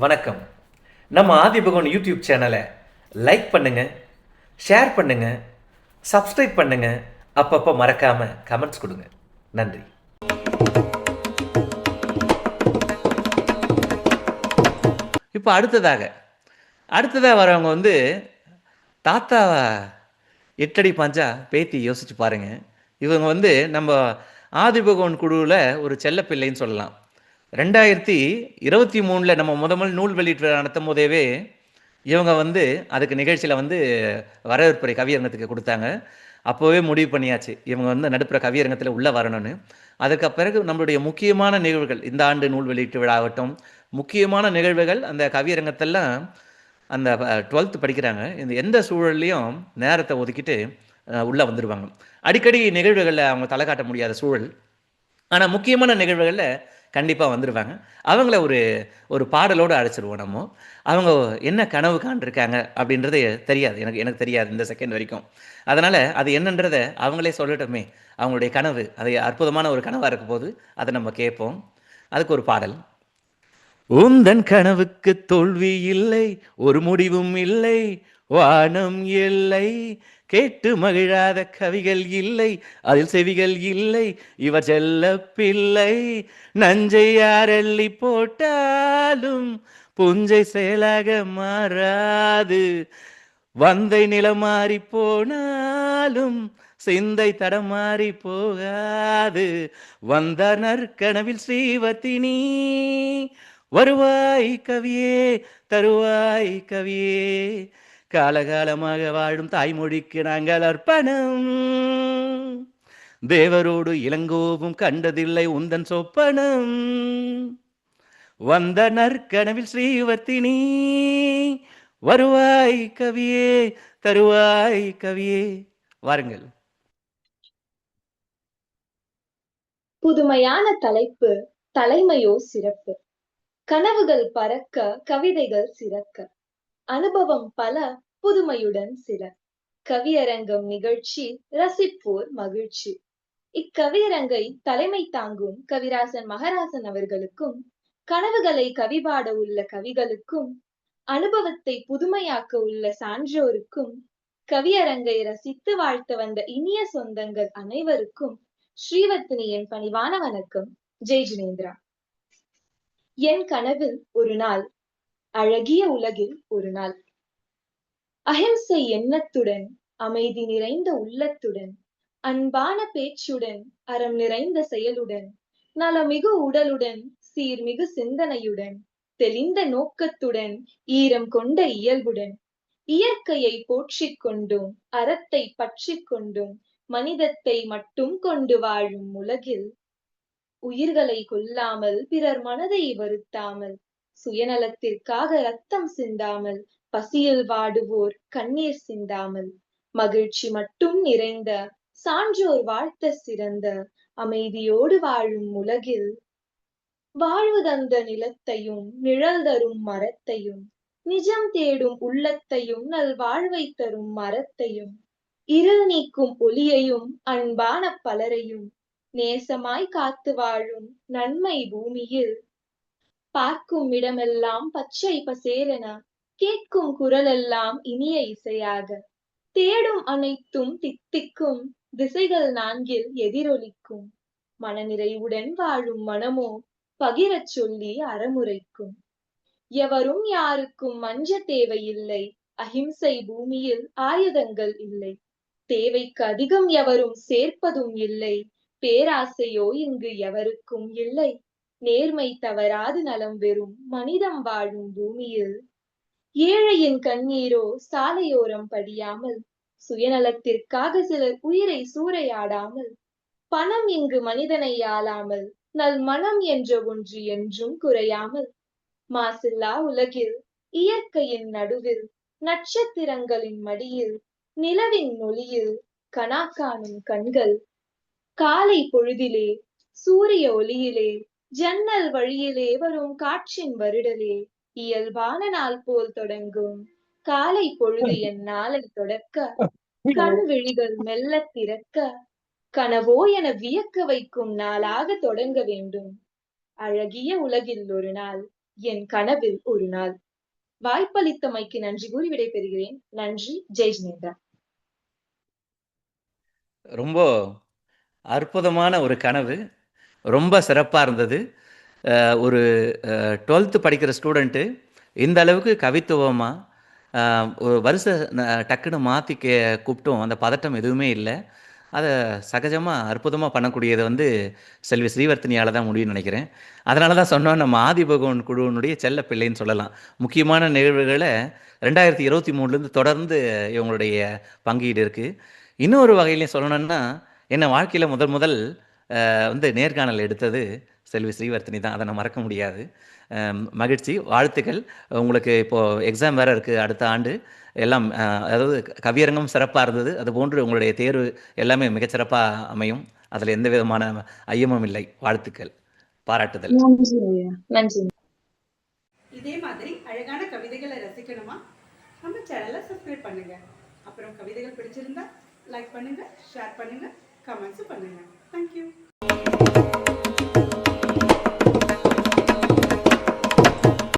வணக்கம். நம்ம ஆதிபகவன் யூடியூப் சேனலை லைக் பண்ணுங்க ஷேர் பண்ணுங்க சப்ஸ்கிரைப் பண்ணுங்க அப்பப்போ மறக்காம கமெண்ட்ஸ் கொடுங்க. நன்றி. இப்போ அடுத்ததாக அடுத்ததாக வரவங்க வந்து தாத்தா எட்டடி பாஞ்சா பேத்தி யோசிச்சு பாருங்க. இவங்க வந்து நம்ம ஆதிபகவன் குழுவில் ஒரு செல்லப்பிள்ளைன்னு சொல்லலாம். ரெண்டாயிரத்தி இருபத்தி மூணில் நம்ம முத முதல் நூல் வெளியீட்டு விழா நடத்தும் போதேவே இவங்க வந்து அதுக்கு நிகழ்ச்சியில் வந்து வரவேற்புரை கவியரங்கத்துக்கு கொடுத்தாங்க. அப்போவே முடிவு பண்ணியாச்சு. இவங்க வந்து நடுப்புற கவியரங்கத்தில் உள்ளே வரணும்னு. அதுக்கு பிறகு நம்மளுடைய முக்கியமான நிகழ்வுகள் இந்த ஆண்டு நூல் வெளியீட்டு விழா ஆகட்டும் முக்கியமான நிகழ்வுகள் அந்த கவியரங்கத்தெல்லாம் அந்த டுவெல்த்து படிக்கிறாங்க. இந்த எந்த சூழல்லையும் நேரத்தை ஒதுக்கிட்டு உள்ளே வந்துடுவாங்க அடிக்கடி நிகழ்வுகளில் அவங்க தலை காட்ட முடியாத சூழல். ஆனால் முக்கியமான நிகழ்வுகளில் கண்டிப்பாக வந்துடுவாங்க அவங்கள ஒரு ஒரு பாடலோடு அழைச்சிருவோம் நம்ம. அவங்க என்ன கனவு காண்டிருக்காங்க அப்படின்றது தெரியாது. எனக்கு எனக்கு தெரியாது இந்த செகண்ட் வரைக்கும். அதனால் அது என்னன்றதை அவங்களே சொல்லட்டுமே. அவங்களுடைய கனவு அது அற்புதமான ஒரு கனவாக இருக்க போது அதை நம்ம கேட்போம். அதுக்கு ஒரு பாடல். உந்தன் கனவுக்கு தோல்வி இல்லை ஒரு முடிவும் இல்லை வானம் இல்லை கேட்டு மகிழாத கவிகள் இல்லை அதில் செவிகள் இல்லை இவர் செல்ல பிள்ளை நஞ்சை யாரள்ளி போட்டாலும் புஞ்சை செயலாக மாறாது. வந்தை நிலமாறி போனாலும் சிந்தை தடமாறி போகாது. வந்த நற்கனவில் ஸ்ரீவத்தினி வருவாய் கவியே தருவாய் கவியே. காலகாலமாக வாழும் தாய்மொழிக்கு நாங்கள் அர்ப்பணம். தேவரோடு இளங்கோவும் கண்டதில்லை உந்தன் சொப்பனம். வந்த நற்கனவில் ஸ்ரீவர்த்தினி வருவாய் கவியே தருவாய் கவியே. வாருங்கள். புதுமையான தலைப்பு தலைமையோ சிறப்பு. கனவுகள் பறக்க கவிதைகள் சிறக்க. அனுபவம் பல புதுமையுடன் சில. கவியரங்கம் நிகழ்ச்சி ரசிப்போர் மகிழ்ச்சி. இக்கவியரங்கை தலைமை தாங்கும் கவிராசன் மகராசன் அவர்களுக்கும் கனவுகளை கவிபாட உள்ள கவிகளுக்கும் அனுபவத்தை புதுமையாக்க உள்ள சான்றோருக்கும் கவியரங்கை ரசித்து வாழ்த்த வந்த இனிய சொந்தங்கள் அனைவருக்கும் ஸ்ரீவர்த்தினியின் பணிவான வணக்கம். ஜெய் ஜினேந்திரா. என் கனவில் ஒரு நாள் அழகிய உலகில் ஒரு நாள். அஹிம்சை எண்ணத்துடன் அமைதி நிறைந்த உள்ளத்துடன் அன்பான பேச்சுடன் அறம் நிறைந்த செயலுடன் நலமிகு உடலுடன் சீர்மிகு சிந்தனையுடன் தெளிந்த நோக்கத்துடன் ஈரம் கொண்ட இயல்புடன் இயற்கையை போற்றிக் கொண்டும் அறத்தை பற்றிக் கொண்டும் மனிதத்தை மட்டும் கொண்டு வாழும் உலகில். உயிர்களை கொல்லாமல் பிறர் மனதை வருத்தாமல் சுயநலத்திற்காக ரத்தம் சிந்தாமல் பசியில் வாடுவோர் கண்ணீர் சிந்தாமல். மகிழ்ச்சி மட்டும் நிறைந்த சான்றோர் வாழ்த்த சிறந்த அமைதியோடு வாழும் உலகில் வாழ்வு தந்த நிலத்தையும் நிழல் தரும் மரத்தையும் நிஜம் தேடும் உள்ளத்தையும் நல் வாழ்வை தரும் மரத்தையும் இருள் நீக்கும் ஒளியையும் அன்பான பலரையும் நேசமாய் காத்து வாழும் நன்மை பூமியில் பார்க்கும் இடமெல்லாம் பச்சை பசேரென கேட்கும் குரலெல்லாம் இனிய இசையாக. தேடும் அனைத்தும் தித்திக்கும் திசைகள் நான்கில் எதிரொலிக்கும். மனநிறைவுடன் வாழும் மனமோ பகிரச் சொல்லி அறமுறைக்கும். எவரும் யாருக்கும் மஞ்ச தேவையில்லை அஹிம்சை பூமியில் ஆயுதங்கள் இல்லை. தேவைக்கு அதிகம் எவரும் சேர்ப்பதும் இல்லை பேராசையோ இங்கு எவருக்கும் இல்லை. நேர்மை தவறாது நலம் வெறும் மனிதம் வாழும் பூமியில். ஏழையின் கண்ணீரோ சாலையோரம் படியாமல் சுயநலத்திற்காக சிலர் உயிரை சூறையாடாமல் பணம் இங்கு மனிதனை ஆளாமல் நல் மனம் என்ற ஒன்று என்றும் குறையாமல் மாசில்லா உலகில் இயற்கையின் நடுவில் நட்சத்திரங்களின் மடியில் நிலவின் நொலியில் கணாக்காணும் காணும் கண்கள் காலை பொழுதிலே சூரிய ஒளியிலே ஜன்னல் வழியிலே வரும் காற்றின் வருடலே இயல்பான நாள் போல் தொடங்கும். காலை பொழுது என் நாளை தொடக்க கண் விழிகள் மெல்ல திறக்க கனவோ என வியக்க வைக்கும் நாளாக தொடங்க வேண்டும். அழகிய உலகில் ஒரு நாள் என் கனவில் ஒரு நாள். வாய்ப்பளித்தமைக்கு நன்றி கூறி விடைபெறுகிறேன். நன்றி ஜெய் ஜினேந்திரா ரொம்ப அற்புதமான ஒரு கனவு. ரொம்ப சிறப்பாக இருந்தது. ஒரு டுவெல்த்து படிக்கிற ஸ்டூடெண்ட்டு இந்த அளவுக்கு கவித்துவமாக ஒரு வருஷ டக்குன்னு மாற்றி கே கூப்பிட்டோம். அந்த பதட்டம் எதுவுமே இல்லை. அதை சகஜமாக அற்புதமாக பண்ணக்கூடியது வந்து செல்வி ஸ்ரீவர்த்தினியால் தான் முடியும்னு நினைக்கிறேன். அதனால தான் சொன்னோம் நம்ம ஆதிபகவன் குழுவினுடைய செல்ல பிள்ளைன்னு சொல்லலாம். முக்கியமான நிகழ்வுகளை ரெண்டாயிரத்தி இருபத்தி மூணுலேருந்து தொடர்ந்து இவங்களுடைய பங்கீடு இருக்குது இன்னொரு வகையிலையும் சொல்லணும்னா என்னை வாழ்க்கையில் முதல் முதல் வந்து நேர்காணல் எடுத்தது செல்வி ஸ்ரீவர்த்தினி தான். அதை நான் மறக்க முடியாது. மகிழ்ச்சி வாழ்த்துக்கள். உங்களுக்கு இப்போது எக்ஸாம் வேறு இருக்குது அடுத்த ஆண்டு. எல்லாம் அதாவது கவியரங்கம் சிறப்பாக இருந்தது. அதுபோன்று உங்களுடைய தேர்வு எல்லாமே மிகச்சிறப்பாக அமையும். அதில் எந்த விதமான ஐயமும் இல்லை. வாழ்த்துக்கள் பாராட்டுதல். நன்றி இதே மாதிரி அழகான கவிதைகளை ரசிக்கணுமா? நம்ம சேனலை சப்ஸ்கிரைப் பண்ணுங்க. அப்புறம் கவிதைகள் பிடிச்சிருந்தா லைக் பண்ணுங்க ஷேர் பண்ணுங்க கமெண்ட்ஸ் பண்ணுங்க. Thank you boom, boom.